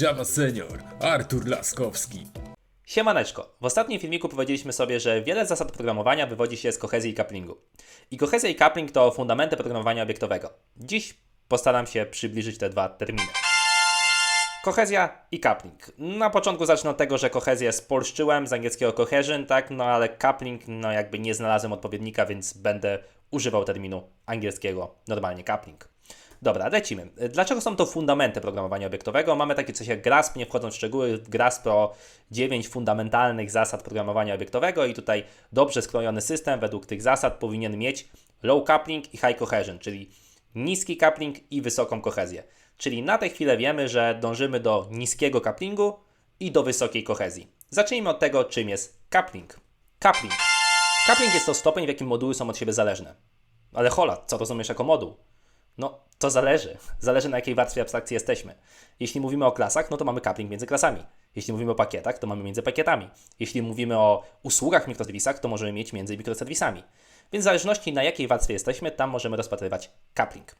Java Senior, Artur Laskowski. Siemaneczko. W ostatnim filmiku powiedzieliśmy sobie, że wiele zasad programowania wywodzi się z kohezji i couplingu. I kohezja i coupling to fundamenty programowania obiektowego. Dziś postaram się przybliżyć te dwa terminy. Kohezja i coupling. Na początku zacznę od tego, że kohezję spolszczyłem z angielskiego cohesion, tak, no ale coupling, no jakby nie znalazłem odpowiednika, więc będę używał terminu angielskiego normalnie coupling. Dobra, lecimy. Dlaczego są to fundamenty programowania obiektowego? Mamy takie coś jak GRASP, nie wchodząc w szczegóły, GRASP to 9 fundamentalnych zasad programowania obiektowego i tutaj dobrze skrojony system według tych zasad powinien mieć low coupling i high cohesion, czyli niski coupling i wysoką kohezję. Czyli na tę chwilę wiemy, że dążymy do niskiego couplingu i do wysokiej kohezji. Zacznijmy od tego, czym jest coupling. Coupling. Coupling jest to stopień, w jakim moduły są od siebie zależne. Ale hola, co rozumiesz jako moduł? No, to zależy. Zależy na jakiej warstwie abstrakcji jesteśmy. Jeśli mówimy o klasach, no to mamy coupling między klasami. Jeśli mówimy o pakietach, to mamy między pakietami. Jeśli mówimy o usługach mikroserwisach, to możemy mieć między mikroserwisami. Więc w zależności na jakiej warstwie jesteśmy, tam możemy rozpatrywać coupling.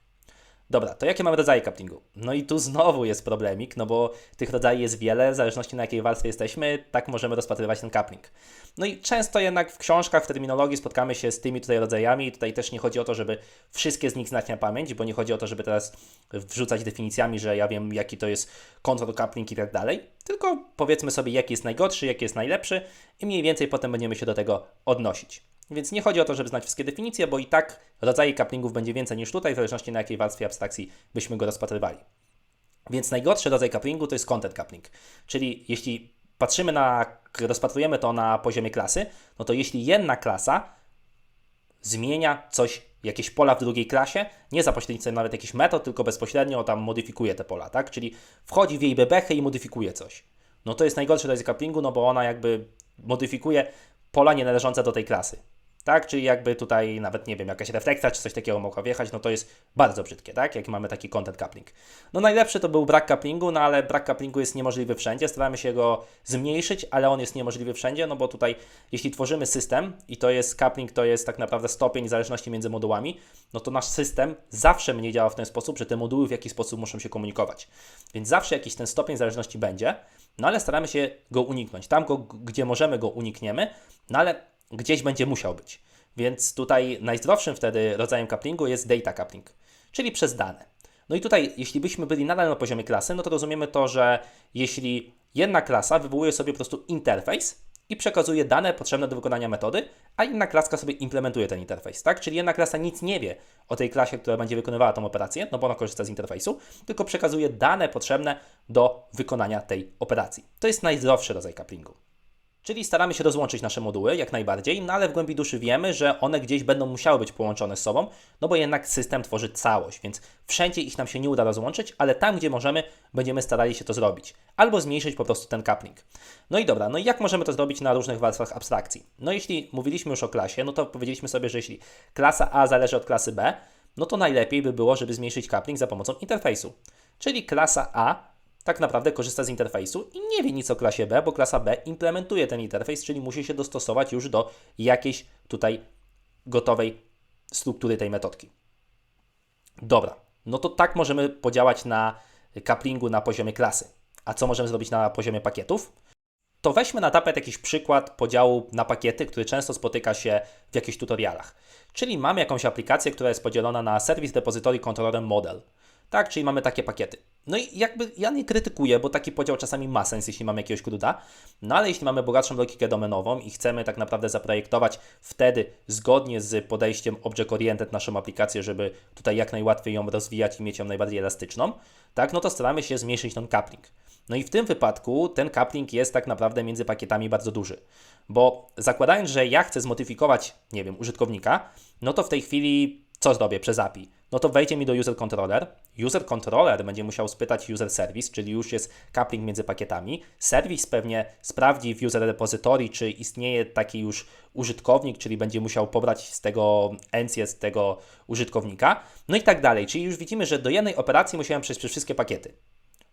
Dobra, to jakie mamy rodzaje couplingu? No i tu znowu jest problemik, no bo tych rodzajów jest wiele, w zależności na jakiej warstwie jesteśmy, tak możemy rozpatrywać ten coupling. No i często jednak w książkach, w terminologii spotkamy się z tymi tutaj rodzajami i tutaj też nie chodzi o to, żeby wszystkie z nich znać na pamięć, bo nie chodzi o to, żeby teraz wrzucać definicjami, że ja wiem jaki to jest control coupling i tak dalej, tylko powiedzmy sobie jaki jest najgorszy, jaki jest najlepszy i mniej więcej potem będziemy się do tego odnosić. Więc nie chodzi o to, żeby znać wszystkie definicje, bo i tak rodzaje couplingów będzie więcej niż tutaj, w zależności na jakiej warstwie abstrakcji byśmy go rozpatrywali. Więc najgorszy rodzaj couplingu to jest content coupling. Czyli jeśli patrzymy na, rozpatrujemy to na poziomie klasy, no to jeśli jedna klasa zmienia coś, jakieś pola w drugiej klasie, nie za pośrednictwem nawet jakichś metod, tylko bezpośrednio tam modyfikuje te pola, tak? Czyli wchodzi w jej bebechę i modyfikuje coś. No to jest najgorszy rodzaj couplingu, no bo ona jakby modyfikuje pola nie należące do tej klasy. Tak, czyli jakby tutaj nawet, nie wiem, jakaś refleksja czy coś takiego mogła wjechać, no to jest bardzo brzydkie, tak, jak mamy taki content coupling. No najlepszy to był brak couplingu, no ale brak couplingu jest niemożliwy wszędzie, staramy się go zmniejszyć, ale on jest niemożliwy wszędzie, no bo tutaj jeśli tworzymy system i to jest coupling, to jest tak naprawdę stopień zależności między modułami, no to nasz system zawsze mnie działa w ten sposób, że te moduły w jakiś sposób muszą się komunikować. Więc zawsze jakiś ten stopień zależności będzie, no ale staramy się go uniknąć. Tam, go, gdzie możemy, go unikniemy, no ale gdzieś będzie musiał być. Więc tutaj najzdrowszym wtedy rodzajem couplingu jest data coupling, czyli przez dane. No i tutaj, jeśli byśmy byli nadal na poziomie klasy, no to rozumiemy to, że jeśli jedna klasa wywołuje sobie po prostu interfejs i przekazuje dane potrzebne do wykonania metody, a inna klaska sobie implementuje ten interfejs, tak? Czyli jedna klasa nic nie wie o tej klasie, która będzie wykonywała tą operację, no bo ona korzysta z interfejsu, tylko przekazuje dane potrzebne do wykonania tej operacji. To jest najzdrowszy rodzaj couplingu. Czyli staramy się rozłączyć nasze moduły jak najbardziej, no ale w głębi duszy wiemy, że one gdzieś będą musiały być połączone z sobą, no bo jednak system tworzy całość, więc wszędzie ich nam się nie uda rozłączyć, ale tam, gdzie możemy, będziemy starali się to zrobić. Albo zmniejszyć po prostu ten coupling. No i dobra, no i jak możemy to zrobić na różnych warstwach abstrakcji? No jeśli mówiliśmy już o klasie, no to powiedzieliśmy sobie, że jeśli klasa A zależy od klasy B, no to najlepiej by było, żeby zmniejszyć coupling za pomocą interfejsu. Czyli klasa A tak naprawdę korzysta z interfejsu i nie wie nic o klasie B, bo klasa B implementuje ten interfejs, czyli musi się dostosować już do jakiejś tutaj gotowej struktury tej metodki. Dobra, no to tak możemy podziałać na couplingu na poziomie klasy. A co możemy zrobić na poziomie pakietów? To weźmy na tapet jakiś przykład podziału na pakiety, który często spotyka się w jakichś tutorialach. Czyli mamy jakąś aplikację, która jest podzielona na Service Depository Controller Model. Tak, czyli mamy takie pakiety. No i jakby ja nie krytykuję, bo taki podział czasami ma sens, jeśli mamy jakiegoś CRUDa, no ale jeśli mamy bogatszą logikę domenową i chcemy tak naprawdę zaprojektować wtedy zgodnie z podejściem Object Oriented naszą aplikację, żeby tutaj jak najłatwiej ją rozwijać i mieć ją najbardziej elastyczną, tak, no to staramy się zmniejszyć ten coupling. No i w tym wypadku ten coupling jest tak naprawdę między pakietami bardzo duży, bo zakładając, że ja chcę zmodyfikować, nie wiem, użytkownika, no to w tej chwili co zrobię przez API? No to wejdzie mi do user controller. User controller będzie musiał spytać user service, czyli już jest coupling między pakietami. Serwis pewnie sprawdzi w user repository, czy istnieje taki już użytkownik, czyli będzie musiał pobrać z tego encję z tego użytkownika. No i tak dalej. Czyli już widzimy, że do jednej operacji musiałem przejść przez wszystkie pakiety.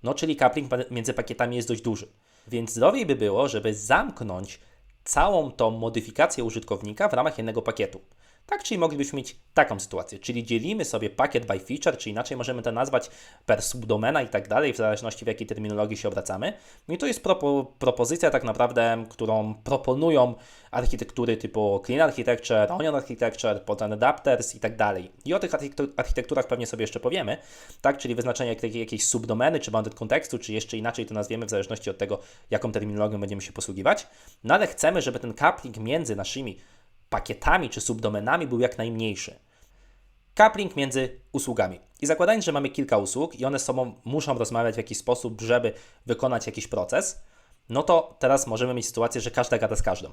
No, czyli coupling między pakietami jest dość duży. Więc zdrowiej by było, żeby zamknąć całą tą modyfikację użytkownika w ramach jednego pakietu. Tak, czyli moglibyśmy mieć taką sytuację, czyli dzielimy sobie pakiet by feature, czy inaczej możemy to nazwać per subdomena i tak dalej, w zależności w jakiej terminologii się obracamy. No I to jest propo, propozycja tak naprawdę, którą proponują architektury typu Clean Architecture, Onion Architecture, Potent Adapters i tak dalej. I o tych architektur- architekturach pewnie sobie jeszcze powiemy, tak, czyli wyznaczenie jakiej, jakiejś subdomeny, czy bounded kontekstu, czy jeszcze inaczej to nazwiemy w zależności od tego, jaką terminologią będziemy się posługiwać. No ale chcemy, żeby ten coupling między naszymi pakietami czy subdomenami był jak najmniejszy. Coupling między usługami. I zakładając, że mamy kilka usług i one z sobą muszą rozmawiać w jakiś sposób, żeby wykonać jakiś proces, no to teraz możemy mieć sytuację, że każda gada z każdą.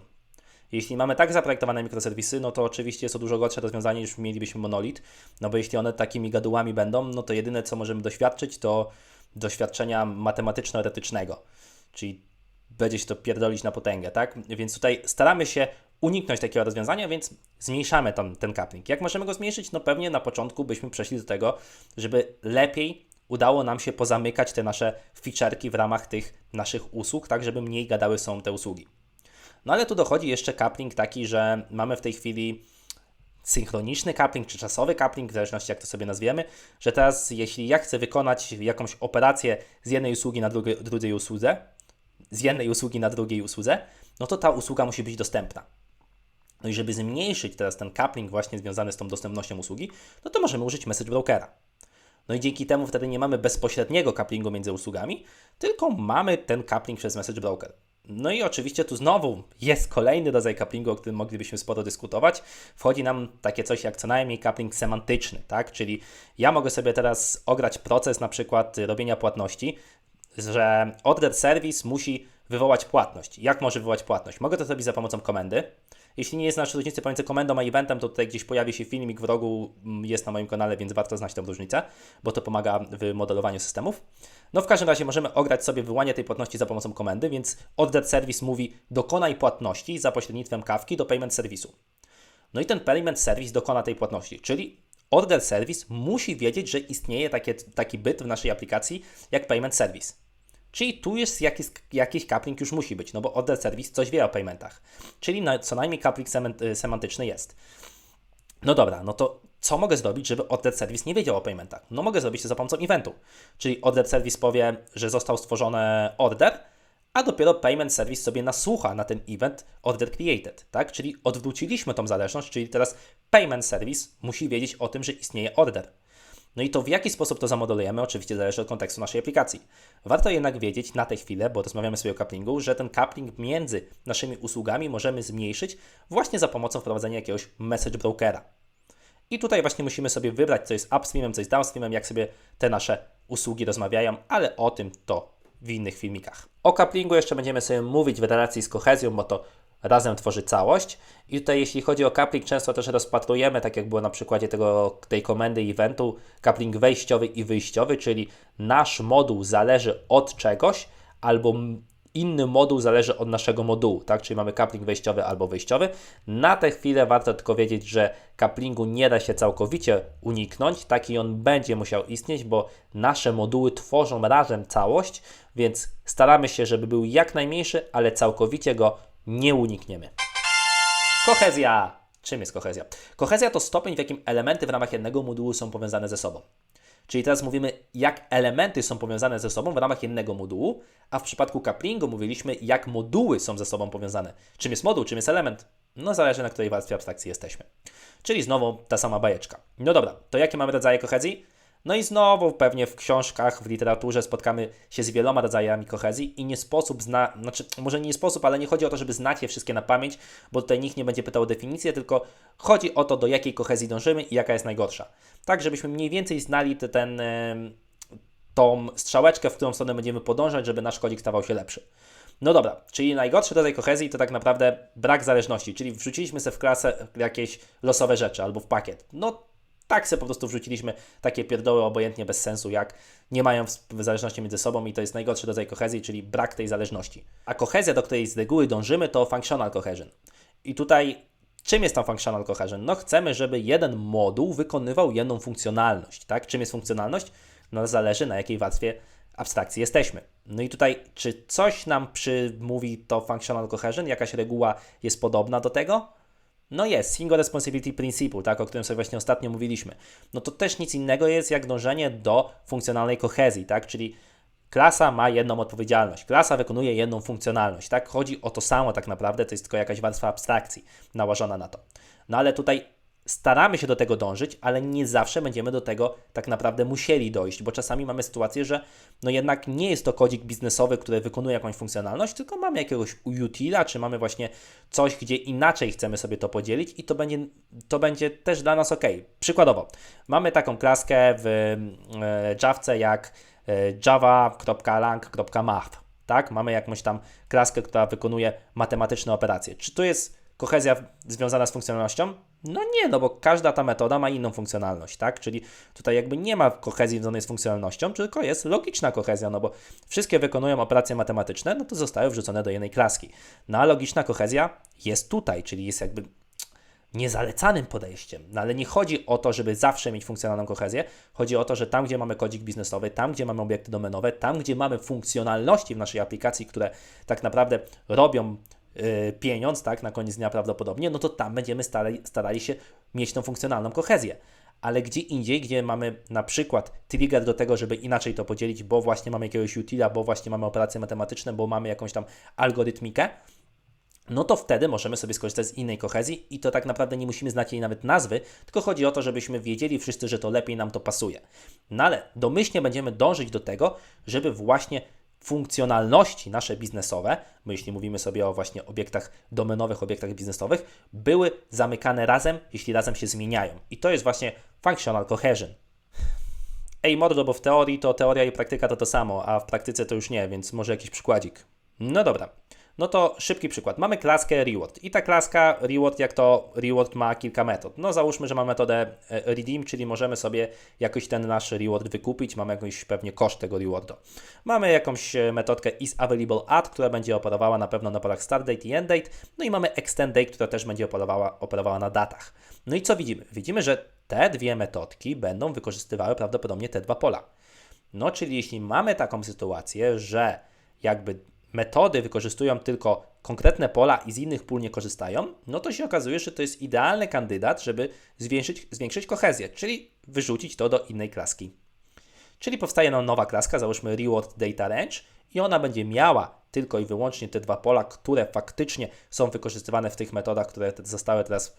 Jeśli mamy tak zaprojektowane mikroserwisy, no to oczywiście jest to dużo gorsze rozwiązanie niż mielibyśmy monolit, no bo jeśli one takimi gadułami będą, no to jedyne co możemy doświadczyć to doświadczenia matematyczno-eretycznego, czyli będzie się to pierdolić na potęgę, tak? Więc tutaj staramy się uniknąć takiego rozwiązania, więc zmniejszamy ten, ten coupling. Jak możemy go zmniejszyć? No pewnie na początku byśmy przeszli do tego, żeby lepiej udało nam się pozamykać te nasze feature'ki w ramach tych naszych usług, tak żeby mniej gadały są te usługi. No ale tu dochodzi jeszcze coupling taki, że mamy w tej chwili synchroniczny coupling czy czasowy coupling, w zależności jak to sobie nazwiemy, że teraz jeśli ja chcę wykonać jakąś operację z jednej usługi na drugie, drugiej usłudze, z jednej usługi na drugiej usłudze, no to ta usługa musi być dostępna. No i żeby zmniejszyć teraz ten coupling właśnie związany z tą dostępnością usługi, no to możemy użyć message brokera. No i dzięki temu wtedy nie mamy bezpośredniego couplingu między usługami, tylko mamy ten coupling przez message broker. No i oczywiście tu znowu jest kolejny rodzaj couplingu, o którym moglibyśmy sporo dyskutować. Wchodzi nam takie coś jak co najmniej coupling semantyczny, tak? Czyli ja mogę sobie teraz ograć proces na przykład robienia płatności, że order service musi wywołać płatność. Jak może wywołać płatność? Mogę to zrobić za pomocą komendy. Jeśli nie znasz różnicy pomiędzy komendą a eventem, to tutaj gdzieś pojawi się filmik w rogu, mm, jest na moim kanale, więc warto znać tę różnicę, bo to pomaga w modelowaniu systemów. No w każdym razie możemy ograć sobie wyłanie tej płatności za pomocą komendy, więc order service mówi dokonaj płatności za pośrednictwem kawki do payment serwisu. No i ten payment service dokona tej płatności, czyli order service musi wiedzieć, że istnieje takie, taki byt w naszej aplikacji jak payment service. Czyli tu jest jakiś, jakiś coupling już musi być, no bo order service coś wie o paymentach. Czyli co najmniej coupling seman- semantyczny jest. No dobra, no to co mogę zrobić, żeby order service nie wiedział o paymentach? No mogę zrobić to za pomocą eventu. Czyli order service powie, że został stworzony order, a dopiero payment service sobie nasłucha na ten event order created, tak? Czyli odwróciliśmy tą zależność, czyli teraz payment service musi wiedzieć o tym, że istnieje order. No i to w jaki sposób to zamodelujemy, oczywiście zależy od kontekstu naszej aplikacji. Warto jednak wiedzieć na tę chwilę, bo rozmawiamy sobie o couplingu, że ten coupling między naszymi usługami możemy zmniejszyć właśnie za pomocą wprowadzenia jakiegoś message brokera. I tutaj właśnie musimy sobie wybrać, co jest upstreamem, co jest downstreamem, jak sobie te nasze usługi rozmawiają, ale o tym to w innych filmikach. O couplingu jeszcze będziemy sobie mówić w relacji z kohezją, bo to razem tworzy całość. I tutaj jeśli chodzi o coupling, często też rozpatrujemy, tak jak było na przykładzie tego, tej komendy eventu, coupling wejściowy i wyjściowy, czyli nasz moduł zależy od czegoś, albo inny moduł zależy od naszego modułu, tak? Czyli mamy coupling wejściowy albo wyjściowy. Na tę chwilę warto tylko wiedzieć, że couplingu nie da się całkowicie uniknąć, taki on będzie musiał istnieć, bo nasze moduły tworzą razem całość, więc staramy się, żeby był jak najmniejszy, ale całkowicie go nie unikniemy. Kohezja. Czym jest kohezja? Kohezja to stopień, w jakim elementy w ramach jednego modułu są powiązane ze sobą. Czyli teraz mówimy, jak elementy są powiązane ze sobą w ramach jednego modułu, a w przypadku couplingu mówiliśmy, jak moduły są ze sobą powiązane. Czym jest moduł, czym jest element? No zależy, na której warstwie abstrakcji jesteśmy. Czyli znowu ta sama bajeczka. No dobra, to jakie mamy rodzaje kohezji? No i znowu pewnie w książkach, w literaturze spotkamy się z wieloma rodzajami kohezji i nie sposób zna, znaczy może nie sposób, ale nie chodzi o to, żeby znać je wszystkie na pamięć, bo tutaj nikt nie będzie pytał o definicję, tylko chodzi o to, do jakiej kohezji dążymy i jaka jest najgorsza. Tak, żebyśmy mniej więcej znali te, ten, tą strzałeczkę, w którą stronę będziemy podążać, żeby nasz kodzik stawał się lepszy. No dobra, czyli najgorszy rodzaj kohezji to tak naprawdę brak zależności, czyli wrzuciliśmy sobie w klasę jakieś losowe rzeczy albo w pakiet. No tak sobie po prostu wrzuciliśmy takie pierdoły obojętnie bez sensu, jak nie mają zależności między sobą i to jest najgorszy rodzaj kohezji, czyli brak tej zależności. A kohezja, do której z reguły dążymy, to functional cohesion. I tutaj czym jest tam functional cohesion? No chcemy, żeby jeden moduł wykonywał jedną funkcjonalność, tak? Czym jest funkcjonalność? No zależy na jakiej warstwie abstrakcji jesteśmy. No i tutaj, czy coś nam przymówi to functional cohesion? Jakaś reguła jest podobna do tego? No jest, Single Responsibility Principle, tak, o którym sobie właśnie ostatnio mówiliśmy. No to też nic innego jest jak dążenie do funkcjonalnej kohezji, tak, czyli klasa ma jedną odpowiedzialność, klasa wykonuje jedną funkcjonalność, tak, chodzi o to samo tak naprawdę, to jest tylko jakaś warstwa abstrakcji nałożona na to. No ale tutaj staramy się do tego dążyć, ale nie zawsze będziemy do tego tak naprawdę musieli dojść, bo czasami mamy sytuację, że no jednak nie jest to kodzik biznesowy, który wykonuje jakąś funkcjonalność, tylko mamy jakiegoś utila, czy mamy właśnie coś, gdzie inaczej chcemy sobie to podzielić i to będzie, to będzie też dla nas ok. Przykładowo, mamy taką klaskę w e, Javce jak e, java.lang.math, tak? Mamy jakąś tam klaskę, która wykonuje matematyczne operacje. Czy to jest kohezja związana z funkcjonalnością? No nie, no bo każda ta metoda ma inną funkcjonalność, tak? Czyli tutaj jakby nie ma kohezji związanej z funkcjonalnością, tylko jest logiczna kohezja, no bo wszystkie wykonują operacje matematyczne, no to zostały wrzucone do jednej klaski. No a logiczna kohezja jest tutaj, czyli jest jakby niezalecanym podejściem. No ale nie chodzi o to, żeby zawsze mieć funkcjonalną kohezję. Chodzi o to, że tam, gdzie mamy kodzik biznesowy, tam, gdzie mamy obiekty domenowe, tam, gdzie mamy funkcjonalności w naszej aplikacji, które tak naprawdę robią pieniądz, tak, na koniec dnia prawdopodobnie, no to tam będziemy starali, starali się mieć tą funkcjonalną kohezję. Ale gdzie indziej, gdzie mamy na przykład trigger do tego, żeby inaczej to podzielić, bo właśnie mamy jakiegoś utila, bo właśnie mamy operacje matematyczne, bo mamy jakąś tam algorytmikę, no to wtedy możemy sobie skorzystać z innej kohezji i to tak naprawdę nie musimy znać jej nawet nazwy, tylko chodzi o to, żebyśmy wiedzieli wszyscy, że to lepiej nam to pasuje. No ale domyślnie będziemy dążyć do tego, żeby właśnie funkcjonalności nasze biznesowe, bo jeśli mówimy sobie o właśnie obiektach domenowych, obiektach biznesowych, były zamykane razem, jeśli razem się zmieniają. I to jest właśnie functional cohesion. Ej mordo, bo w teorii to teoria i praktyka to to samo, a w praktyce to już nie, więc może jakiś przykładzik. No dobra. No to szybki przykład. Mamy klaskę reward i ta klaska reward, jak to reward ma kilka metod. No załóżmy, że mamy metodę e, redeem, czyli możemy sobie jakoś ten nasz reward wykupić, mamy jakiś pewnie koszt tego rewardu. Mamy jakąś e, metodkę isAvailablesAdd, która będzie operowała na pewno na polach start date i end date, no i mamy extend date, która też będzie operowała, operowała na datach. No i co widzimy? Widzimy, że te dwie metodki będą wykorzystywały prawdopodobnie te dwa pola. No czyli jeśli mamy taką sytuację, że jakby metody wykorzystują tylko konkretne pola i z innych pól nie korzystają, no to się okazuje, że to jest idealny kandydat, żeby zwiększyć, zwiększyć kohezję, czyli wyrzucić to do innej klaski. Czyli powstaje nam nowa klaska, załóżmy reward data range i ona będzie miała tylko i wyłącznie te dwa pola, które faktycznie są wykorzystywane w tych metodach, które zostały teraz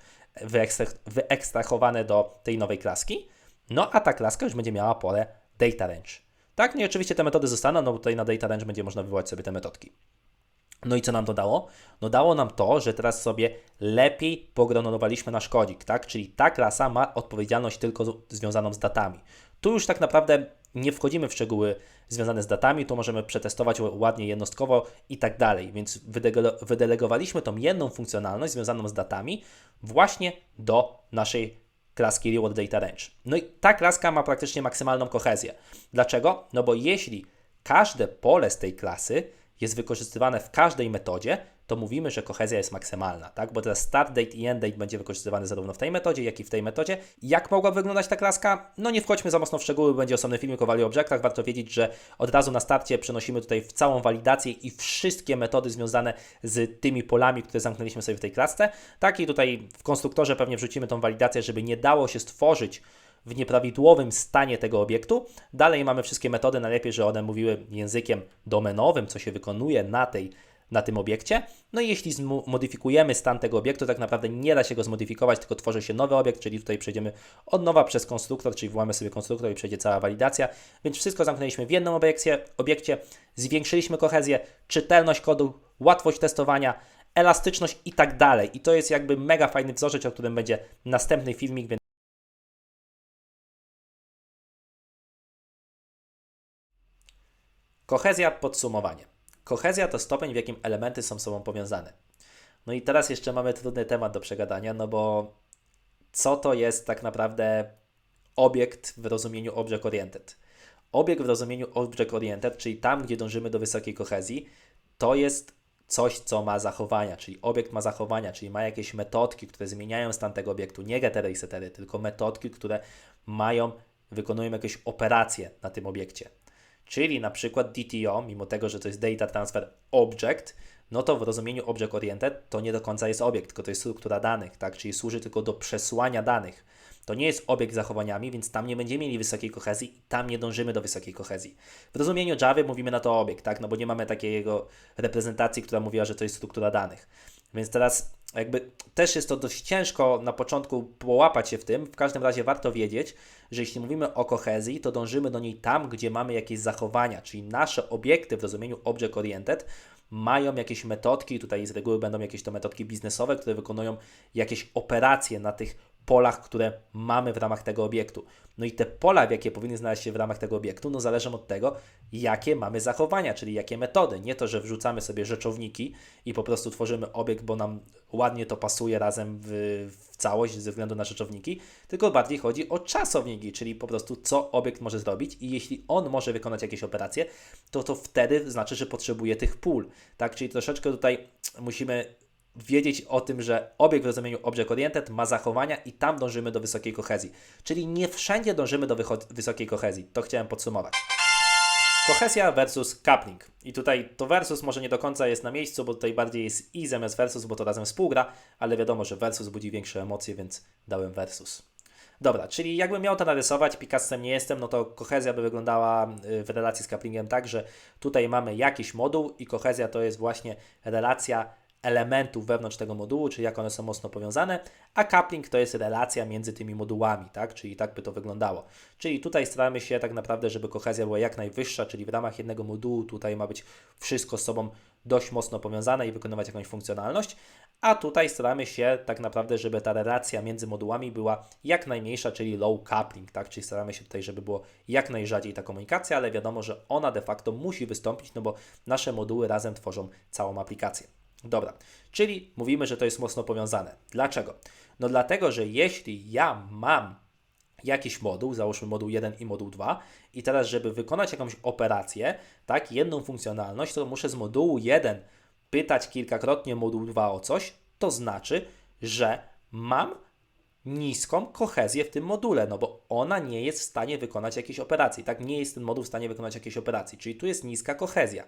wyekstrahowane do tej nowej klaski. No a ta klaska już będzie miała pole data range. Tak, i oczywiście te metody zostaną, no bo tutaj na data range będzie można wywołać sobie te metodki. No i co nam to dało? No dało nam to, że teraz sobie lepiej pogranulowaliśmy nasz kodzik, tak? Czyli ta klasa ma odpowiedzialność tylko związaną z datami. Tu już tak naprawdę nie wchodzimy w szczegóły związane z datami, tu możemy przetestować ładnie jednostkowo i tak dalej. Więc wydelegowaliśmy tą jedną funkcjonalność związaną z datami właśnie do naszej klaski Reward Data Range. No i ta klaska ma praktycznie maksymalną kohezję. Dlaczego? No bo jeśli każde pole z tej klasy jest wykorzystywane w każdej metodzie, to mówimy, że kohezja jest maksymalna, tak? Bo teraz start date i end date będzie wykorzystywany zarówno w tej metodzie, jak i w tej metodzie. Jak mogła wyglądać ta klaska? No nie wchodźmy za mocno w szczegóły, będzie osobny filmik o value objectach. Warto wiedzieć, że od razu na starcie przenosimy tutaj w całą walidację i wszystkie metody związane z tymi polami, które zamknęliśmy sobie w tej klasce. Tak i tutaj w konstruktorze pewnie wrzucimy tą walidację, żeby nie dało się stworzyć w nieprawidłowym stanie tego obiektu. Dalej mamy wszystkie metody, najlepiej, że one mówiły językiem domenowym, co się wykonuje na tej na tym obiekcie. No i jeśli zmodyfikujemy stan tego obiektu, tak naprawdę nie da się go zmodyfikować, tylko tworzy się nowy obiekt, czyli tutaj przejdziemy od nowa przez konstruktor, czyli włamy sobie konstruktor i przejdzie cała walidacja. Więc wszystko zamknęliśmy w jednym obiekcie, obiekcie zwiększyliśmy kohezję, czytelność kodu, łatwość testowania, elastyczność i tak dalej. I to jest jakby mega fajny wzorzec, o którym będzie następny filmik, więc Kohezja, podsumowanie. Kohezja to stopień, w jakim elementy są sobą powiązane. No i teraz jeszcze mamy trudny temat do przegadania, no bo co to jest tak naprawdę obiekt w rozumieniu object oriented? Obiekt w rozumieniu object oriented, czyli tam, gdzie dążymy do wysokiej kohezji, to jest coś, co ma zachowania, czyli obiekt ma zachowania, czyli ma jakieś metodki, które zmieniają stan tego obiektu, nie getery i setery, tylko metodki, które mają, wykonują jakieś operacje na tym obiekcie. Czyli na przykład DTO, mimo tego, że to jest Data Transfer Object, no to w rozumieniu Object Oriented to nie do końca jest obiekt, tylko to jest struktura danych, tak? Czyli służy tylko do przesłania danych. To nie jest obiekt zachowaniami, więc tam nie będziemy mieli wysokiej kohezji i tam nie dążymy do wysokiej kohezji. W rozumieniu Java mówimy na to obiekt, tak? No bo nie mamy takiej jego reprezentacji, która mówiła, że to jest struktura danych. Więc teraz jakby też jest to dość ciężko na początku połapać się w tym. W każdym razie warto wiedzieć, że jeśli mówimy o kohezji, to dążymy do niej tam, gdzie mamy jakieś zachowania, czyli nasze obiekty w rozumieniu Object Oriented mają jakieś metodki, tutaj z reguły będą jakieś to metodki biznesowe, które wykonują jakieś operacje na tych polach, które mamy w ramach tego obiektu. No i te pola, w jakie powinny znaleźć się w ramach tego obiektu, no zależą od tego, jakie mamy zachowania, czyli jakie metody. Nie to, że wrzucamy sobie rzeczowniki i po prostu tworzymy obiekt, bo nam ładnie to pasuje razem w, w całość ze względu na rzeczowniki, tylko bardziej chodzi o czasowniki, czyli po prostu co obiekt może zrobić i jeśli on może wykonać jakieś operacje, to to wtedy znaczy, że potrzebuje tych pól. Tak, czyli troszeczkę tutaj musimy wiedzieć o tym, że obiekt w rozumieniu Object Oriented ma zachowania i tam dążymy do wysokiej kohezji. Czyli nie wszędzie dążymy do wysokiej kohezji. To chciałem podsumować. Kohezja versus coupling. I tutaj to versus może nie do końca jest na miejscu, bo tutaj bardziej jest i zamiast versus, bo to razem współgra, ale wiadomo, że versus budzi większe emocje, więc dałem versus. Dobra, czyli jakbym miał to narysować, Picassem nie jestem, no to kohezja by wyglądała w relacji z couplingiem tak, że tutaj mamy jakiś moduł i kohezja to jest właśnie relacja elementów wewnątrz tego modułu, czyli jak one są mocno powiązane, a coupling to jest relacja między tymi modułami, tak? Czyli tak by to wyglądało. Czyli tutaj staramy się tak naprawdę, żeby kohezja była jak najwyższa, czyli w ramach jednego modułu tutaj ma być wszystko z sobą dość mocno powiązane i wykonywać jakąś funkcjonalność, a tutaj staramy się tak naprawdę, żeby ta relacja między modułami była jak najmniejsza, czyli low coupling, tak? Czyli staramy się tutaj, żeby było jak najrzadziej ta komunikacja, ale wiadomo, że ona de facto musi wystąpić, no bo nasze moduły razem tworzą całą aplikację. Dobra, czyli mówimy, że to jest mocno powiązane. Dlaczego? No dlatego, że jeśli ja mam jakiś moduł, załóżmy moduł 1 i moduł 2 i teraz, żeby wykonać jakąś operację, tak, jedną funkcjonalność, to muszę z modułu 1 pytać kilkakrotnie moduł 2 o coś, to znaczy, że mam niską kohezję w tym module, no bo ona nie jest w stanie wykonać jakiejś operacji, tak? Nie jest ten moduł w stanie wykonać jakiejś operacji, czyli tu jest niska kohezja.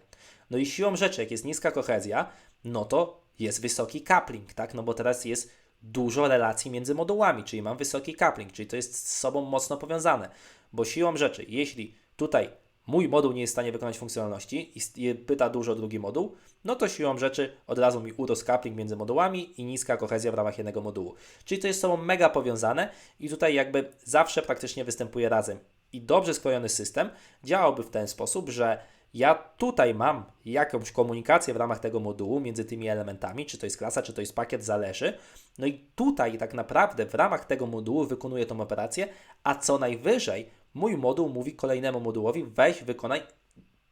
No i siłą rzeczy, jak jest niska kohezja, no to jest wysoki coupling, tak? No bo teraz jest dużo relacji między modułami, czyli mam wysoki coupling, czyli to jest z sobą mocno powiązane. Bo siłą rzeczy, jeśli tutaj mój moduł nie jest w stanie wykonać funkcjonalności i pyta dużo drugi moduł, no to siłą rzeczy od razu mi urósł coupling między modułami i niska kohezja w ramach jednego modułu. Czyli to jest sobą mega powiązane i tutaj jakby zawsze praktycznie występuje razem. I dobrze skrojony system działałby w ten sposób, że ja tutaj mam jakąś komunikację w ramach tego modułu między tymi elementami, czy to jest klasa, czy to jest pakiet, zależy. No i tutaj tak naprawdę w ramach tego modułu wykonuję tą operację, a co najwyżej mój moduł mówi kolejnemu modułowi weź, wykonaj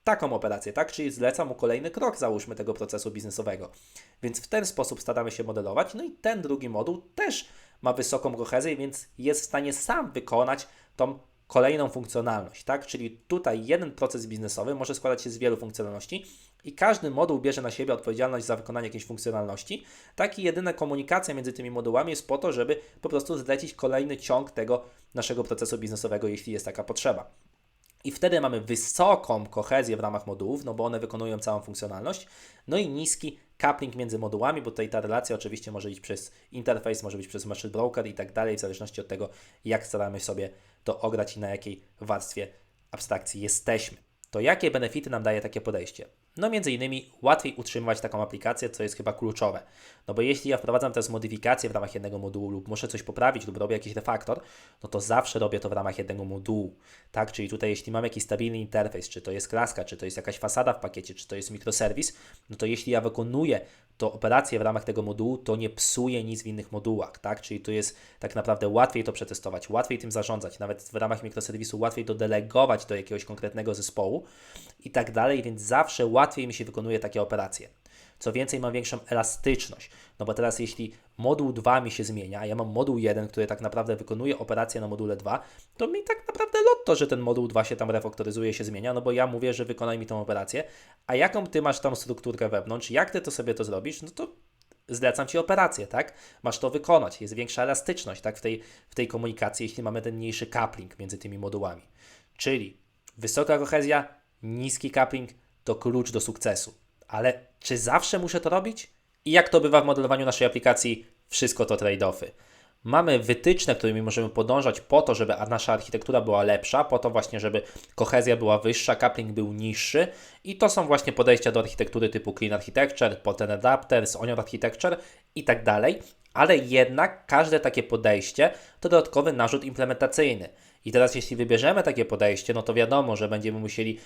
taką operację, tak? Czyli zleca mu kolejny krok, załóżmy, tego procesu biznesowego. Więc w ten sposób staramy się modelować. No i ten drugi moduł też ma wysoką kohezję, więc jest w stanie sam wykonać tą kolejną funkcjonalność, tak? Czyli tutaj jeden proces biznesowy może składać się z wielu funkcjonalności i każdy moduł bierze na siebie odpowiedzialność za wykonanie jakiejś funkcjonalności. Tak i jedyna komunikacja między tymi modułami jest po to, żeby po prostu zlecić kolejny ciąg tego naszego procesu biznesowego, jeśli jest taka potrzeba. I wtedy mamy wysoką kohezję w ramach modułów, no bo one wykonują całą funkcjonalność, no i niski coupling między modułami, bo tutaj ta relacja oczywiście może iść przez interfejs, może być przez machine broker i tak dalej, w zależności od tego, jak staramy sobie to ograć i na jakiej warstwie abstrakcji jesteśmy. To jakie benefity nam daje takie podejście? No między innymi łatwiej utrzymywać taką aplikację, co jest chyba kluczowe. No bo jeśli ja wprowadzam teraz modyfikacje w ramach jednego modułu lub muszę coś poprawić lub robię jakiś refaktor, no to zawsze robię to w ramach jednego modułu. Tak, czyli tutaj jeśli mam jakiś stabilny interfejs, czy to jest klaska, czy to jest jakaś fasada w pakiecie, czy to jest mikroserwis, no to jeśli ja wykonuję to operacje w ramach tego modułu, to nie psuje nic w innych modułach, tak? Czyli tu jest tak naprawdę łatwiej to przetestować, łatwiej tym zarządzać, nawet w ramach mikroserwisu łatwiej to delegować do jakiegoś konkretnego zespołu i tak dalej, więc zawsze łatwiej mi się wykonuje takie operacje. Co więcej, mam większą elastyczność, no bo teraz jeśli moduł 2 mi się zmienia, a ja mam moduł 1, który tak naprawdę wykonuje operację na module 2, to mi tak naprawdę lotto, że ten moduł 2 się tam refaktoryzuje, się zmienia, no bo ja mówię, że wykonaj mi tą operację, a jaką ty masz tam strukturkę wewnątrz, jak ty to sobie to zrobisz, no to zlecam Ci operację, tak? Masz to wykonać, jest większa elastyczność, tak? W tej, w tej komunikacji, jeśli mamy ten mniejszy coupling między tymi modułami. Czyli wysoka kohezja, niski coupling to klucz do sukcesu Ale czy zawsze muszę to robić? I jak to bywa w modelowaniu naszej aplikacji, wszystko to trade-offy. Mamy wytyczne, którymi możemy podążać po to, żeby nasza architektura była lepsza, po to właśnie, żeby kohezja była wyższa, coupling był niższy i to są właśnie podejścia do architektury typu Clean Architecture, Potent Adapters, Onion Architecture i tak dalej, ale jednak każde takie podejście to dodatkowy narzut implementacyjny. I teraz jeśli wybierzemy takie podejście, no to wiadomo, że będziemy musieli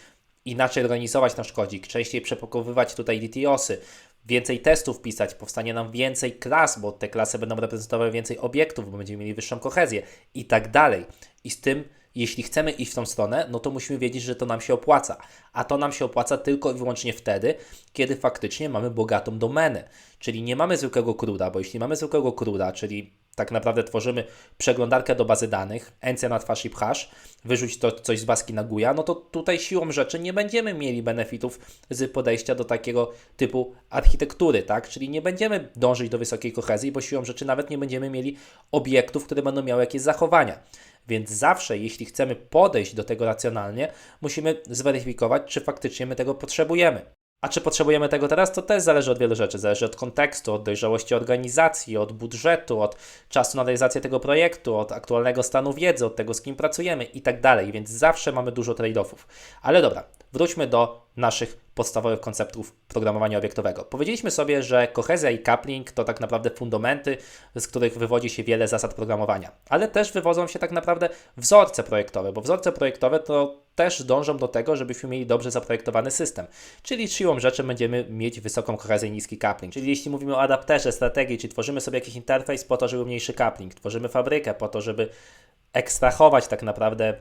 inaczej organizować nasz kodzik, częściej przepakowywać tutaj DTOSy, więcej testów pisać, powstanie nam więcej klas, bo te klasy będą reprezentowały więcej obiektów, bo będziemy mieli wyższą kohezję i tak dalej. I z tym, jeśli chcemy iść w tą stronę, no to musimy wiedzieć, że to nam się opłaca. A to nam się opłaca tylko i wyłącznie wtedy, kiedy faktycznie mamy bogatą domenę. Czyli nie mamy zwykłego cruda, bo jeśli mamy zwykłego cruda, czyli tak naprawdę tworzymy przeglądarkę do bazy danych, encja na twarz i hash, wyrzuć to coś z baski na guja, no to tutaj siłą rzeczy nie będziemy mieli benefitów z podejścia do takiego typu architektury, tak? Czyli nie będziemy dążyć do wysokiej kohezji, bo siłą rzeczy nawet nie będziemy mieli obiektów, które będą miały jakieś zachowania. Więc zawsze, jeśli chcemy podejść do tego racjonalnie, musimy zweryfikować, czy faktycznie my tego potrzebujemy. A czy potrzebujemy tego teraz? To też zależy od wielu rzeczy. Zależy od kontekstu, od dojrzałości organizacji, od budżetu, od czasu na realizację tego projektu, od aktualnego stanu wiedzy, od tego, z kim pracujemy i tak dalej. Więc zawsze mamy dużo trade-offów. Ale dobra, wróćmy do naszych podstawowych konceptów programowania obiektowego. Powiedzieliśmy sobie, że kohezja i coupling to tak naprawdę fundamenty, z których wywodzi się wiele zasad programowania, ale też wywodzą się tak naprawdę wzorce projektowe, bo wzorce projektowe to też dążą do tego, żebyśmy mieli dobrze zaprojektowany system. Czyli siłą rzeczy będziemy mieć wysoką kohezję i niski coupling. Czyli jeśli mówimy o adapterze, strategii, czy tworzymy sobie jakiś interfejs po to, żeby mniejszy coupling, tworzymy fabrykę po to, żeby ekstrahować tak naprawdę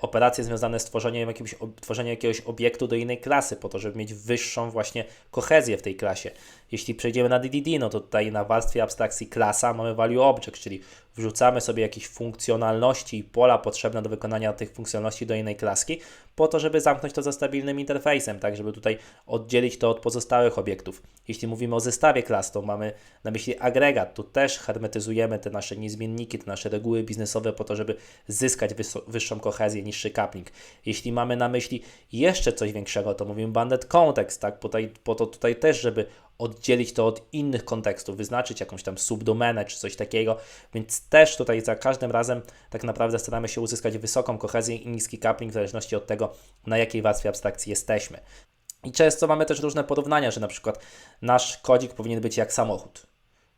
operacje związane z tworzeniem jakiegoś, tworzeniem jakiegoś obiektu do innej klasy, po to, żeby mieć wyższą właśnie kohezję w tej klasie. Jeśli przejdziemy na DDD, no to tutaj na warstwie abstrakcji klasa mamy value object, czyli wrzucamy sobie jakieś funkcjonalności i pola potrzebne do wykonania tych funkcjonalności do innej klaski, po to, żeby zamknąć to za stabilnym interfejsem, tak, żeby tutaj oddzielić to od pozostałych obiektów. Jeśli mówimy o zestawie klas, to mamy na myśli agregat, tu też hermetyzujemy te nasze niezmienniki, te nasze reguły biznesowe po to, żeby zyskać wyższą kohezję, niższy coupling. Jeśli mamy na myśli jeszcze coś większego, to mówimy banded context, tak, tutaj, po to tutaj też, żeby oddzielić to od innych kontekstów, wyznaczyć jakąś tam subdomenę czy coś takiego, więc też tutaj za każdym razem tak naprawdę staramy się uzyskać wysoką kohezję i niski coupling w zależności od tego, na jakiej warstwie abstrakcji jesteśmy. I często mamy też różne porównania, że na przykład nasz kodzik powinien być jak samochód,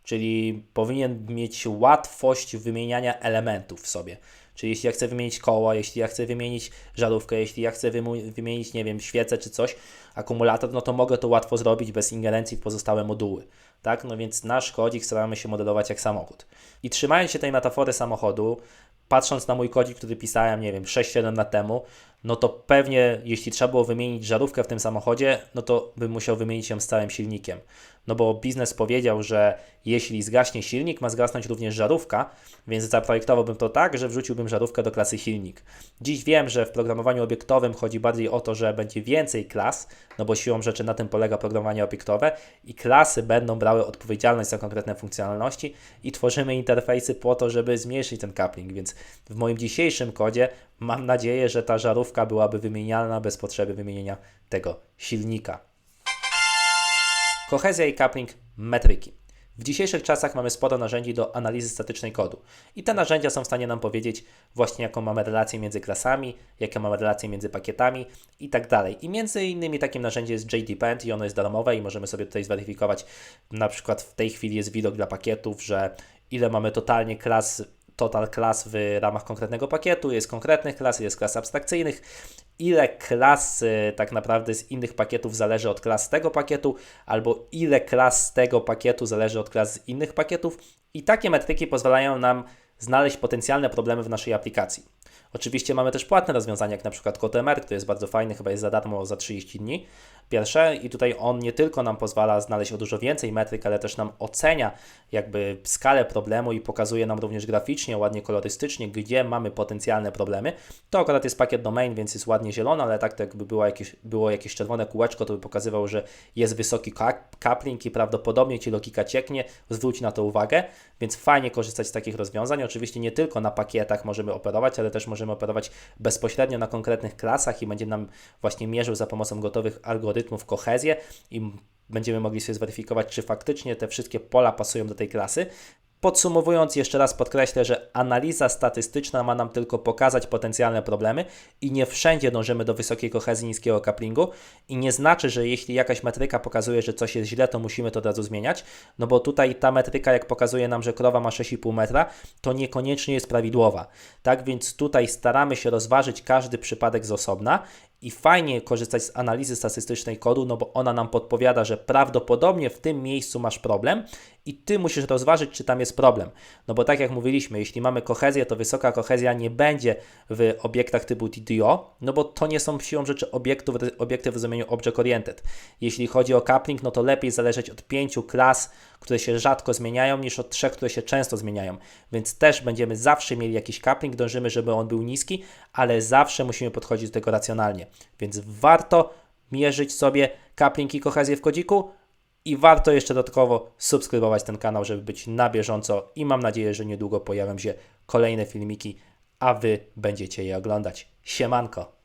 czyli powinien mieć łatwość wymieniania elementów w sobie. Czyli jeśli ja chcę wymienić koło, jeśli ja chcę wymienić żarówkę, jeśli ja chcę wymienić, nie wiem, świecę czy coś, akumulator, no to mogę to łatwo zrobić bez ingerencji w pozostałe moduły. Tak? No więc nasz kodzik staramy się modelować jak samochód. I trzymając się tej metafory samochodu, patrząc na mój kodzik, który pisałem, nie wiem, 6-7 lat temu, no to pewnie jeśli trzeba było wymienić żarówkę w tym samochodzie, no to bym musiał wymienić ją z całym silnikiem. No bo biznes powiedział, że jeśli zgaśnie silnik, ma zgasnąć również żarówka, więc zaprojektowałbym to tak, że wrzuciłbym żarówkę do klasy silnik. Dziś wiem, że w programowaniu obiektowym chodzi bardziej o to, że będzie więcej klas, no bo siłą rzeczy na tym polega programowanie obiektowe i klasy będą brały odpowiedzialność za konkretne funkcjonalności i tworzymy interfejsy po to, żeby zmniejszyć ten coupling, więc w moim dzisiejszym kodzie mam nadzieję, że ta żarówka byłaby wymienialna bez potrzeby wymienienia tego silnika. Kohezja i coupling metryki. W dzisiejszych czasach mamy sporo narzędzi do analizy statycznej kodu i te narzędzia są w stanie nam powiedzieć właśnie jaką mamy relację między klasami, jaką mamy relację między pakietami i tak dalej. I między innymi takim narzędziem jest JDepend i ono jest darmowe i możemy sobie tutaj zweryfikować, na przykład w tej chwili jest widok dla pakietów, że ile mamy totalnie klas total klas w ramach konkretnego pakietu, jest konkretnych klas, jest klas abstrakcyjnych, ile klas tak naprawdę z innych pakietów zależy od klas tego pakietu, albo ile klas z tego pakietu zależy od klas z innych pakietów. I takie metryki pozwalają nam znaleźć potencjalne problemy w naszej aplikacji. Oczywiście mamy też płatne rozwiązania, jak na przykład KTMR, który jest bardzo fajny, chyba jest za darmo za 30 dni, pierwsze i tutaj on nie tylko nam pozwala znaleźć o dużo więcej metryk, ale też nam ocenia jakby skalę problemu i pokazuje nam również graficznie, ładnie kolorystycznie, gdzie mamy potencjalne problemy. To akurat jest pakiet domain, więc jest ładnie zielony, ale tak to jakby było jakieś, było jakieś czerwone kółeczko, to by pokazywał, że jest wysoki coupling i prawdopodobnie Ci logika cieknie, zwróć na to uwagę, więc fajnie korzystać z takich rozwiązań. Oczywiście nie tylko na pakietach możemy operować, ale też też możemy operować bezpośrednio na konkretnych klasach i będzie nam właśnie mierzył za pomocą gotowych algorytmów kohezję i będziemy mogli sobie zweryfikować, czy faktycznie te wszystkie pola pasują do tej klasy. Podsumowując, jeszcze raz podkreślę, że analiza statystyczna ma nam tylko pokazać potencjalne problemy i nie wszędzie dążymy do wysokiej kohezji, niskiego couplingu i nie znaczy, że jeśli jakaś metryka pokazuje, że coś jest źle, to musimy to od razu zmieniać, no bo tutaj ta metryka, jak pokazuje nam, że krowa ma 6,5 metra, to niekoniecznie jest prawidłowa. Tak więc tutaj staramy się rozważyć każdy przypadek z osobna i fajnie korzystać z analizy statystycznej kodu, no bo ona nam podpowiada, że prawdopodobnie w tym miejscu masz problem i ty musisz rozważyć, czy tam jest problem. No bo tak jak mówiliśmy, jeśli mamy kohezję, to wysoka kohezja nie będzie w obiektach typu TDO, no bo to nie są siłą rzeczy obiektów, obiekty w rozumieniu Object Oriented. Jeśli chodzi o coupling, no to lepiej zależeć od pięciu klas, które się rzadko zmieniają, niż od trzech, które się często zmieniają. Więc też będziemy zawsze mieli jakiś coupling, dążymy, żeby on był niski, ale zawsze musimy podchodzić do tego racjonalnie. Więc warto mierzyć sobie coupling i kohezję w kodziku, i warto jeszcze dodatkowo subskrybować ten kanał, żeby być na bieżąco i mam nadzieję, że niedługo pojawią się kolejne filmiki, a Wy będziecie je oglądać. Siemanko!